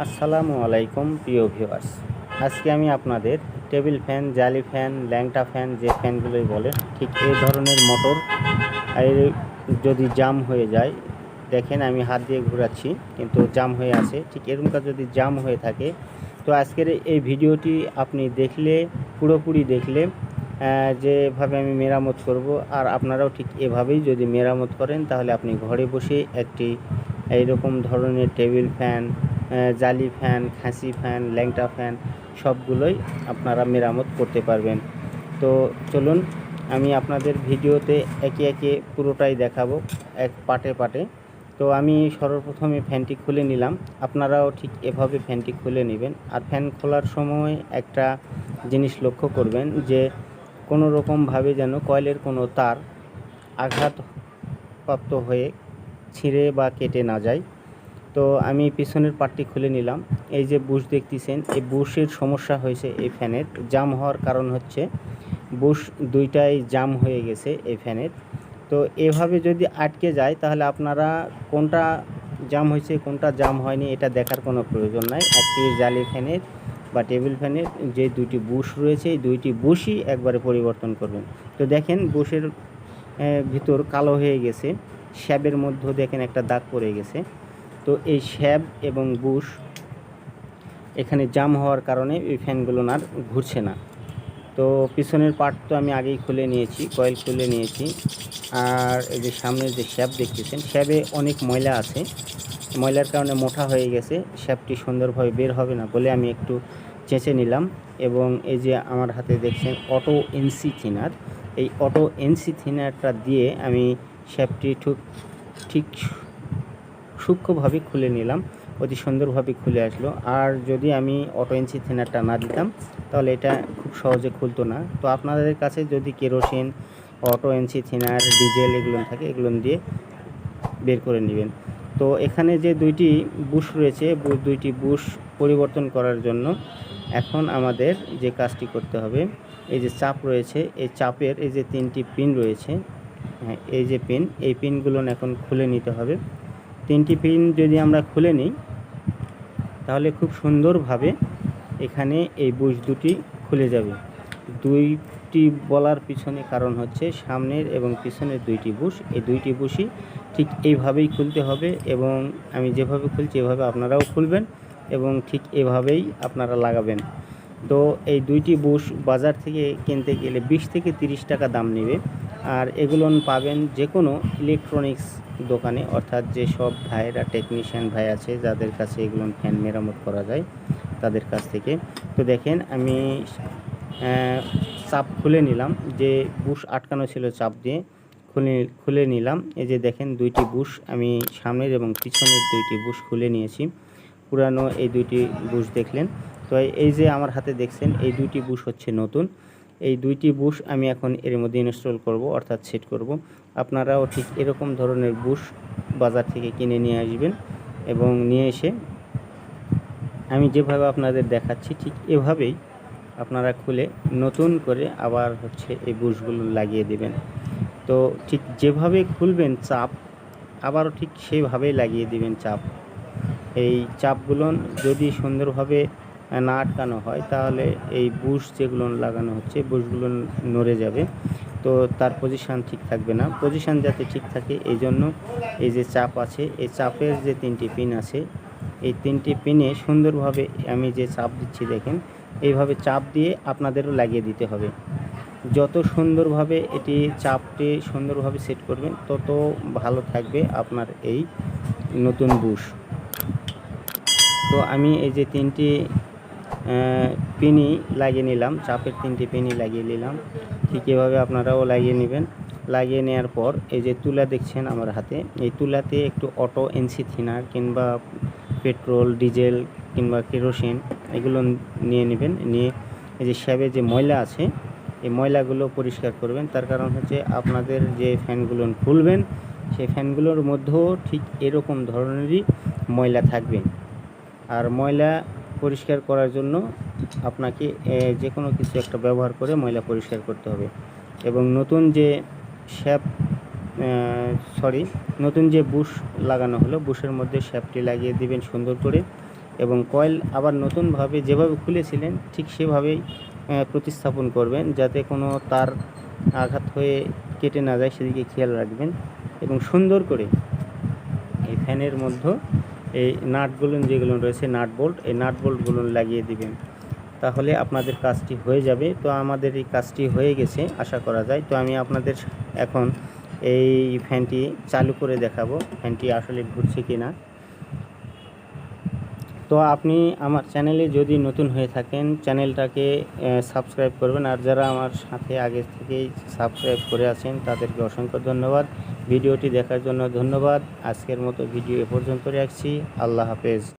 আসসালামু আলাইকুম, প্রিয় ভিউয়ার্স। আজকে আমি আপনাদের টেবিল ফ্যান, জালি ফ্যান, ল্যাংটা ফ্যান যে ফ্যানগুলোই বলে, ঠিক এই ধরনের মোটর। যদি জাম হয়ে যায়, দেখেন আমি হাত দিয়ে ঘোরাচ্ছি, কিন্তু জাম হয়ে আছে। ঠিক এরকমটা যদি জাম হয়ে থাকে, তো আজকের এই ভিডিওটি আপনি দেখলে, পুরোপুরি দেখলে যেভাবে আমি মেরামত করব, আর আপনারাও ঠিক এভাবেই যদি মেরামত করেন, তাহলে আপনি ঘরে বসে একটি এইরকম ধরনের টেবিল ফ্যান জালি ফ্যান, খাসি ফ্যান, ল্যাংটা ফ্যান, সবগুলোই আপনারা মেরামত করতে পারবেন। তো চলুন, আমি আপনাদের ভিডিওতে একে একে পুরোটাই দেখাবো, এক পাটে পাটে। তো আমি সর্বপ্রথমে ফ্যানটি খুলে নিলাম। আপনারাও ঠিক এভাবে ফ্যানটি খুলে নেবেন। আর ফ্যান খোলার সময় একটা জিনিস লক্ষ্য করবেন যে, কোনো রকমভাবে যেন কয়েলের কোনো তার আঘাতপ্রাপ্ত হয়ে ছিঁড়ে বা কেটে না যায়। তো আমি পিছনের পার্টটি খুলে নিলাম। এই যে বুশ দেখতেছেন, এই বুশের সমস্যা হয়েছে এই ফ্যানের। জাম হওয়ার কারণ হচ্ছে বুশ দুইটাই জাম হয়ে গেছে এই ফ্যানের। তো এভাবে যদি আটকে যায়, তাহলে আপনারা কোনটা জাম হয়েছে, কোনটা জাম হয়নি, এটা দেখার কোনো প্রয়োজন নাই। একটি জালি ফ্যানের বা টেবিল ফ্যানের যে দুইটি বুশ রয়েছে, এই দুইটি বুশই একবারে পরিবর্তন করবেন। তো দেখেন, বুশের ভিতর কালো হয়ে গেছে। শ্যাবের মধ্যে দেখেন একটা দাগ পড়ে গেছে। তো এই শ্যাব এবং বুশ এখানে জাম হওয়ার কারণে এই ফ্যানগুলো আর ঘুরছে না। তো পিছনের পার্ট তো আমি আগেই খুলে নিয়েছি কয়েল খুলে নিয়েছি। আর এই যে সামনের যে শ্যাপ দেখতেছেন, শ্যাবে অনেক ময়লা আছে। ময়লার কারণে মোটা হয়ে গেছে শ্যাপটি সুন্দরভাবে বের হবে না বলে আমি একটু চেঁচে নিলাম। এবং এই যে আমার হাতে দেখছেন অটো এনসি থিনার এই অটো এনসি থিনারটা দিয়ে আমি শ্যাপটি ঠিক ঠিক সূক্ষ্মভাবে খুলে নিলাম, অতি সুন্দরভাবে খুলে আসলো। আর যদি আমি অটো এনসি থিনারটা না দিতাম, তাহলে এটা খুব সহজে খুলতো না। তো আপনাদের কাছে যদি kerosene auto NC thinner diesel এগুলো থাকে, এগুলো দিয়ে বের করে নেবেন। তো এখানে যে দুইটি বুশ রয়েছে দুইটি বুশ পরিবর্তন করার জন্য এখন আমাদের যে কাজটি করতে হবে, এই যে চাপ রয়েছে, এই চাপের এই যে তিনটি পিন রয়েছে হ্যাঁ এই যে পিন, এই পিনগুলো এখন খুলে নিতে হবে। তিনটি পিন যদি আমরা খুলে নিই, তাহলে খুব সুন্দরভাবে এখানে এই বুশ দুটি খুলে যাবে। দুইটি বলার পিছনে কারণ হচ্ছে সামনের এবং পিছনের দুইটি বুশ। এই দুইটি বুশই ঠিক এইভাবেই খুলতে হবে এবং আমি যেভাবে খুলছি এভাবে আপনারাও খুলবেন এবং ঠিক এভাবেই আপনারা লাগাবেন। তো এই দুইটি বুশ বাজার থেকে কিনতে গেলে বিশ থেকে তিরিশ টাকা দাম নেবে। আর এগুলো পাবেন যে কোনো ইলেকট্রনিক্স দোকানে, অর্থাৎ যে সব ভাইয়েরা টেকনিশিয়ান ভাই আছে, যাদের কাছে এগুলো ফ্যান মেরামত করা যায় তাদের কাছ থেকে। তো দেখেন, আমি চাপ খুলে নিলাম, যে বুশ আটকানো ছিল চাপ দিয়ে খুলে খুলে নিলাম। এই যে দেখেন, দুইটি বুশ, আমি সামনের এবং পিছনের দুইটি বুশ খুলে নিয়েছি। পুরানো এই দুইটি বুশ দেখলেন। তো এই যে আমার হাতে দেখছেন, এই দুইটি বুশ হচ্ছে নতুন। এই দুইটি বুশ আমি এখন এর মধ্যে ইনস্টল করব, অর্থাৎ সেট করব। আপনারাও ঠিক এরকম ধরনের বুশ বাজার থেকে কিনে নিয়ে আসবেন এবং নিয়ে এসে আমি যেভাবে আপনাদের দেখাচ্ছি, ঠিক এভাবেই আপনারা খুলে নতুন করে আবার হচ্ছে এই বুশগুলো লাগিয়ে দেবেন। তো ঠিক যেভাবে খুলবেন চাপ, আবারও ঠিক সেভাবেই লাগিয়ে দিবেন চাপ। এই চাপগুলো যদি সুন্দরভাবে না আটকানো হয়, তাহলে এই বুশ যেগুলো লাগানো হচ্ছে, বুশগুলো নড়ে যাবে। তো তার পজিশান ঠিক থাকবে না। পজিশান যাতে ঠিক থাকে, এই জন্য এই যে চাপ আছে, এই চাপের যে তিনটি পিন আছে, এই তিনটি পিনে সুন্দরভাবে আমি যে চাপ দিচ্ছি, দেখেন, এইভাবে চাপ দিয়ে আপনাদেরও লাগিয়ে দিতে হবে। যত সুন্দরভাবে এটি চাপটি সুন্দরভাবে সেট করবেন, তত ভালো থাকবে আপনার এই নতুন বুশ। তো আমি এই যে তিনটি পিনি লাগিয়ে নিলাম, চাপের তিনটি পিনি লাগিয়ে নিলাম। ঠিক এভাবে আপনারাও লাগিয়ে নেবেন। লাগিয়ে নেওয়ার পর এই যে তুলা দেখছেন আমার হাতে, এই তুলাতে একটু অটো এনসি থিনার কিংবা পেট্রোল, ডিজেল কিংবা কেরোসিন এগুলো নিয়ে নেবেন। নিয়ে এই যে শ্যাবে যে ময়লা আছে, এই ময়লাগুলো পরিষ্কার করবেন। তার কারণ হচ্ছে আপনাদের যে ফ্যানগুলো খুলবেন, সেই ফ্যানগুলোর মধ্যেও ঠিক এরকম ধরনেরই ময়লা থাকবে। আর ময়লা পরিষ্কার করার জন্য আপনাকে যে কোনো কিছু একটা ব্যবহার করে ময়লা পরিষ্কার করতে হবে। এবং নতুন যে শ্যাপ সরি, নতুন যে বুশ লাগানো হলো, বুশের মধ্যে শ্যাপটি লাগিয়ে দিবেন সুন্দর করে। এবং কয়েল আবার নতুনভাবে যেভাবে খুলেছিলেন, ঠিক সেভাবেই প্রতিস্থাপন করবেন, যাতে কোনো তার আঘাত হয়ে কেটে না যায়, সেদিকে খেয়াল রাখবেন। এবং সুন্দর করে এই ফ্যানের মধ্যে এই নাটগুলো যেগুলো রয়েছে, নাট বোল্ট, এই নাট বোল্টগুলো লাগিয়ে দিবেন। তাহলে আপনাদের কাজটি হয়ে যাবে। তো আমাদের এই কাজটি হয়ে গেছে, আশা করা যায়। তো আমি আপনাদের এখন এই ফ্যানটি চালু করে দেখাবো। ফ্যানটি আসলে ঘুরছে কি না তো আপনি আমার চ্যানেলে যদি নতুন হয়ে থাকেন, চ্যানেলটাকে সাবস্ক্রাইব করবেন। আর যারা আমার সাথে আগে থেকেই সাবস্ক্রাইব করে আছেন, তাদেরকে অসংখ্য ধন্যবাদ। ভিডিওটি দেখার জন্য ধন্যবাদ। আজকের মতো ভিডিও এ পর্যন্ত রাখছি। আল্লাহ হাফেজ।